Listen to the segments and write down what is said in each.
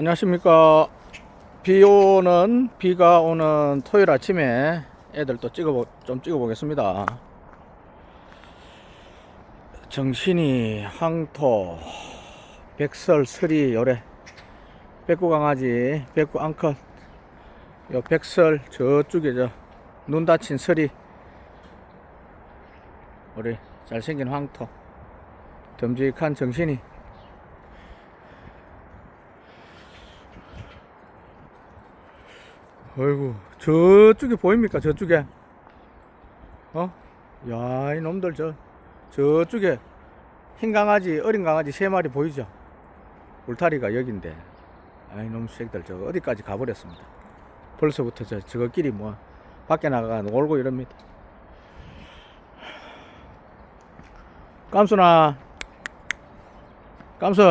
안녕하십니까. 비 오는, 비가 오는 토요일 아침에 애들 또 찍어, 좀 찍어 보겠습니다. 정신이, 항토, 백설, 서리, 요래, 백구 강아지, 백구 앙컷, 요 백설, 저쪽에 저, 눈 다친 서리, 우리 잘생긴 황토, 듬직한 정신이, 아이고 저쪽에 보입니까? 저쪽에? 어? 야 이놈들 저 저쪽에 흰 강아지 어린 강아지 세 마리 보이죠? 울타리가 여긴데. 아이 놈 새끼들 저 어디까지 가버렸습니다. 벌써부터 저 저거끼리 뭐 밖에 나가 놀고 이럽니다. 깜수나 깜수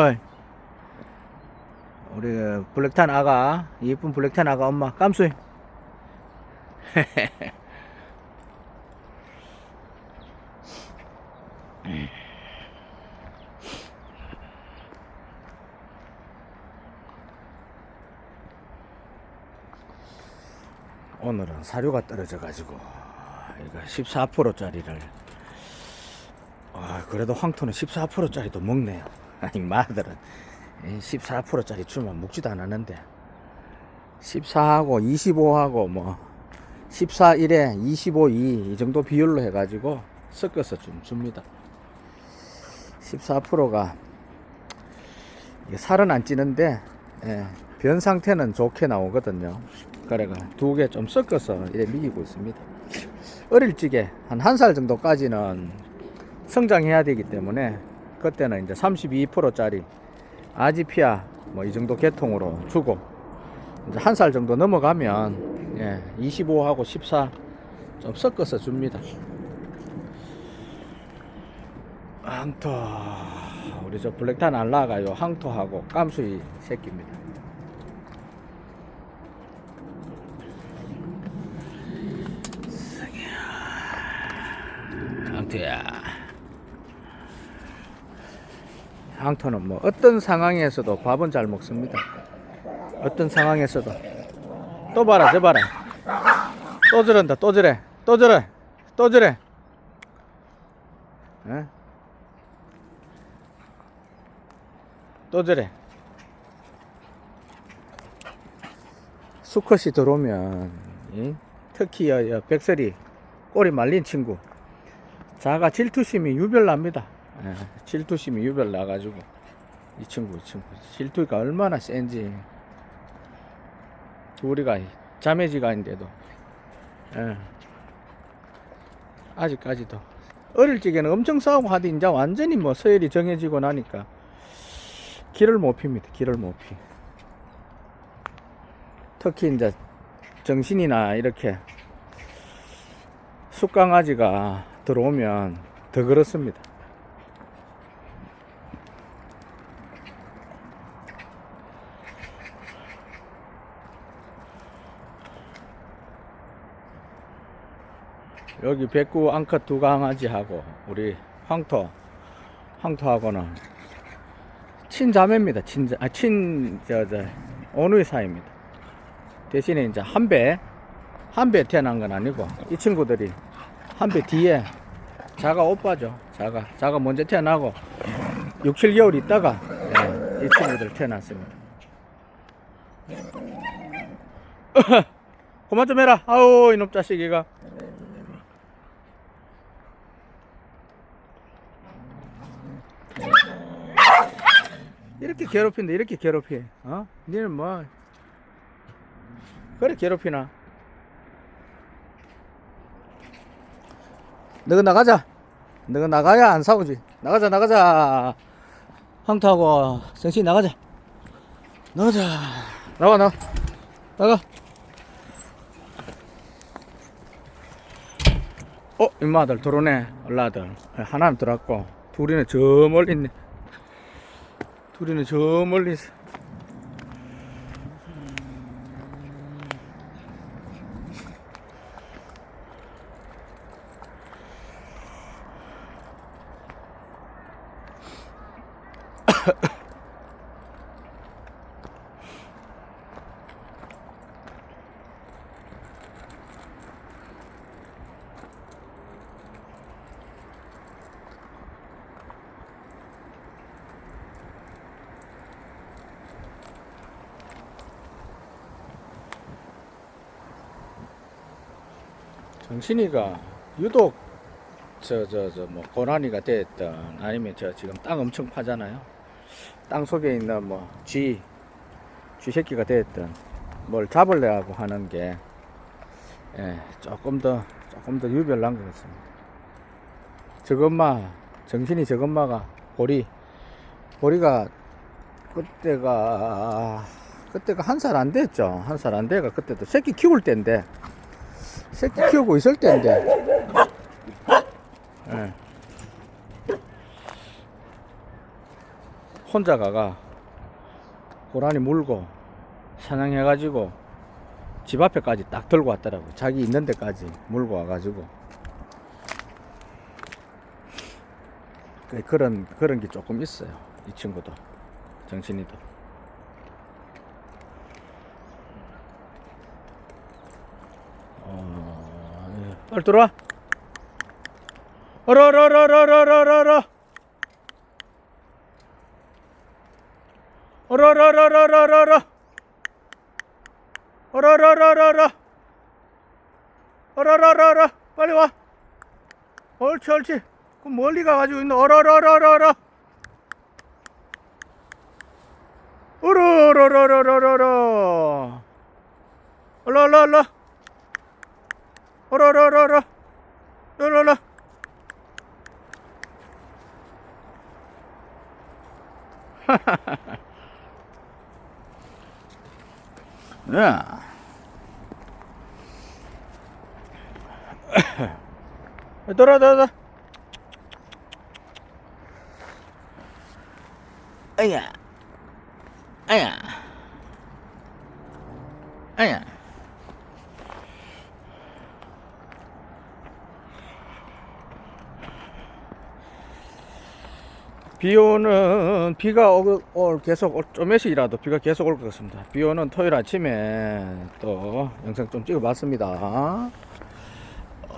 우리 블랙탄 아가 이쁜 블랙탄 아가 엄마 깜수이. 오늘은 사료가 떨어져 가지고 이거 14%짜리를 아 그래도 황토는 14%짜리도 먹네요. 아니 마들은 14%짜리 주면 먹지도 않았는데. 14하고 25하고 뭐 14, 1에 25, 2 이 정도 비율로 해가지고 섞어서 좀 줍니다. 14%가 살은 안 찌는데 예, 변 상태는 좋게 나오거든요. 그래가 두 개 좀 섞어서 이래 미기고 있습니다. 어릴 적에 한 한 살 정도까지는 성장해야 되기 때문에 그때는 이제 32%짜리 아지피아 뭐 이 정도 계통으로 주고 이제 한 살 정도 넘어가면 예, 25하고 14 좀 섞어서 줍니다. 항토 우리 저 블랙탄 알라가요 항토하고 깜수이 새끼입니다. 항토야. 항토는 뭐 어떤 상황에서도 밥은 잘 먹습니다. 어떤 상황에서도 또 봐라 저 봐라 또 저런다 또 저래 또 저래 또 저래 에? 또 저래 수컷이 들어오면 이? 특히 백설이 꼬리 말린 친구 자가 질투심이 유별납니다 예, 질투심이 유별 나가지고. 이 친구 이 친구. 질투가 얼마나 센지. 우리가 자매지간인데도. 예, 아직까지도. 어릴 적에는 엄청 싸우고 하더니 이제 완전히 뭐 서열이 정해지고 나니까 길을 못 핍니다 길을 못피 특히 이제 정신이나 이렇게 쑥강아지가 들어오면 더 그렇습니다 여기 백구 앙컷 두 강아지하고 우리 황토 황토하고는 친자매입니다. 친자 아 친저저 어느 사이입니다. 대신에 이제 한 배 한 배 태어난 건 아니고 이 친구들이 한 배 뒤에 자가 오빠죠. 자가 자가 먼저 태어나고 6, 7개월 있다가 예, 이 친구들 태어났습니다. 그만 좀 해라. 아우 이놈 자식이가 이렇게 괴롭힌다. 이렇게 괴롭히. 어? 니는 뭐? 그래 괴롭히나. 너가 나가자. 너가 나가야 안 싸우지. 나가자 나가자. 황토하고 정신 나가자. 나가자. 나와 나와. 나가. 어 임마들 들어오네. 얼라들. 하나는 들어왔고 둘이는 저 멀리 있네 둘이는 저 멀리 있 정신이가 유독 저 저 저 뭐 고난이가 됐든 아니면 저 지금 땅 엄청 파잖아요. 땅 속에 있는 뭐 쥐 쥐 새끼가 됐든 뭘 잡으려고 하는 게 예, 조금 더 조금 더 유별난 것 같습니다. 저것마 정신이 저것마가 보리 보리가 그때가 그때가 한 살 안 됐죠. 한 살 안 돼가 그때도 새끼 키울 때인데 새끼 키우고 있을 때인데 예. 혼자 가가 고라니 물고 사냥해가지고 집 앞에까지 딱 들고 왔더라고. 자기 있는 데까지 물고 와가지고. 그- 그런 그런 게 조금 있어요. 이 친구도 정신이도. 빨리 돌아와. 얼어, 얼어, 얼어, 얼어, 얼어, 얼어, 얼어. 어라라라라라라라 어라라라라라 어라라라라 빨리 와 옳지 옳지 그 멀리 가가지고 있는 어라라라라라 어라라라라라라 얼라 얼라 얼라 오로로로로 로로로 야. 돌아 돌아 돌아. 아야. 아야. 아야. 비 오는 비가 오, 올 계속 올- 좀몇이라도 비가 계속 올 것 같습니다. 비 오는 토요일 아침에 또 영상 좀 찍어봤습니다.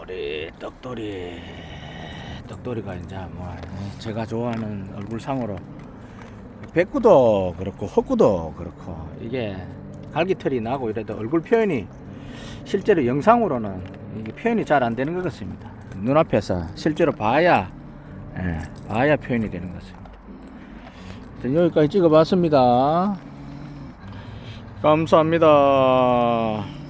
우리 떡돌이 떡돌이가 이제 뭐 제가 좋아하는 얼굴상으로 백구도 그렇고 헛구도 그렇고 이게 갈기털이 나고 이래도 얼굴 표현이 실제로 영상으로는 이게 표현이 잘 안 되는 것 같습니다. 눈앞에서 실제로 봐야 예, 봐야 표현이 되는 것 같습니다. 여기까지 찍어봤습니다. 감사합니다.